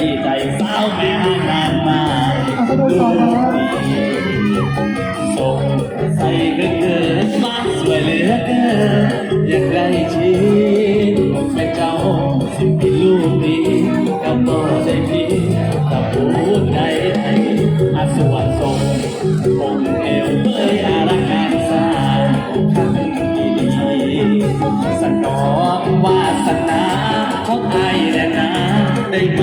ที่ใจสาวแม่นานมาดูดีสงใส่เกินมาสวยเหลือเกินอย่างไรชีวิตแม่เจ้าสิบลูกนี้กับโตได้พี่กับูดใจไทยอาสวรรค์ทรงคงเอวเอ้ยอารักการสาขันดีสนองวาสนาของไอ้และนาได้ไหม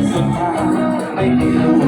Make me